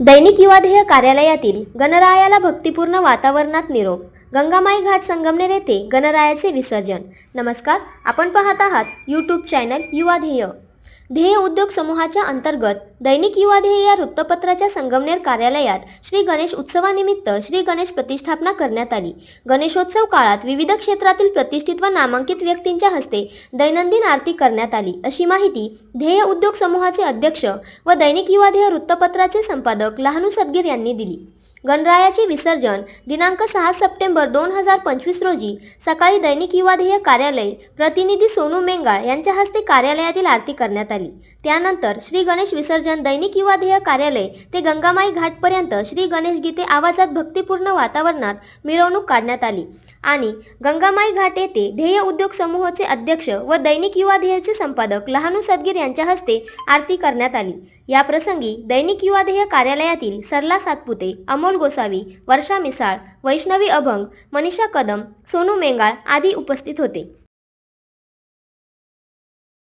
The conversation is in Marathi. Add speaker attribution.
Speaker 1: दैनिक युवाध्येय कार्यालयातील गणरायाला भक्तिपूर्ण वातावरणात निरोप. गंगामाई घाट संगमनेर येथे गणरायाचे विसर्जन. नमस्कार आपण पाहत आहात यूट्यूब चॅनल युवाध्येय ध्येय उद्योग समूहाच्या अंतर्गत दैनिक युवा ध्येय या वृत्तपत्राच्या संगमनेर कार्यालयात श्री गणेश उत्सवानिमित्त श्री गणेश प्रतिष्ठापना करण्यात आली. गणेशोत्सव काळात विविध क्षेत्रातील प्रतिष्ठित व नामांकित व्यक्तींच्या हस्ते दैनंदिन आरती करण्यात आली. अशी माहिती ध्येय उद्योग समूहाचे अध्यक्ष व दैनिक युवाध्येय वृत्तपत्राचे संपादक लहानू सदगीर यांनी दिली. गणरायाचे विसर्जन दिनांक सहा सप्टेंबर दोन हजार पंचवीस रोजी सकाळी दैनिक युवाधेय कार्यालय प्रतिनिधी सोनू मेंगाळ यांच्या हस्ते कार्यालयातील आरती करण्यात आली. त्यानंतर श्री गणेश विसर्जन दैनिक युवाध्येय कार्यालय ते गंगामाई घाटपर्यंत श्री गणेश गीते आवाजात भक्तिपूर्ण वातावरणात मिरवणूक काढण्यात आली आणि गंगामाई घाट येथे ध्येय उद्योग समूहाचे अध्यक्ष व दैनिक युवाध्येयचे संपादक लहानू सदगीर यांच्या हस्ते आरती करण्यात आली. या प्रसंगी दैनिक युवाध्येय कार्यालयातील सरला सातपुते अमोल गोसावी वर्षा मिसाळ वैष्णवी अभंग मनीषा कदम सोनू मेंगाळ आदी उपस्थित होते.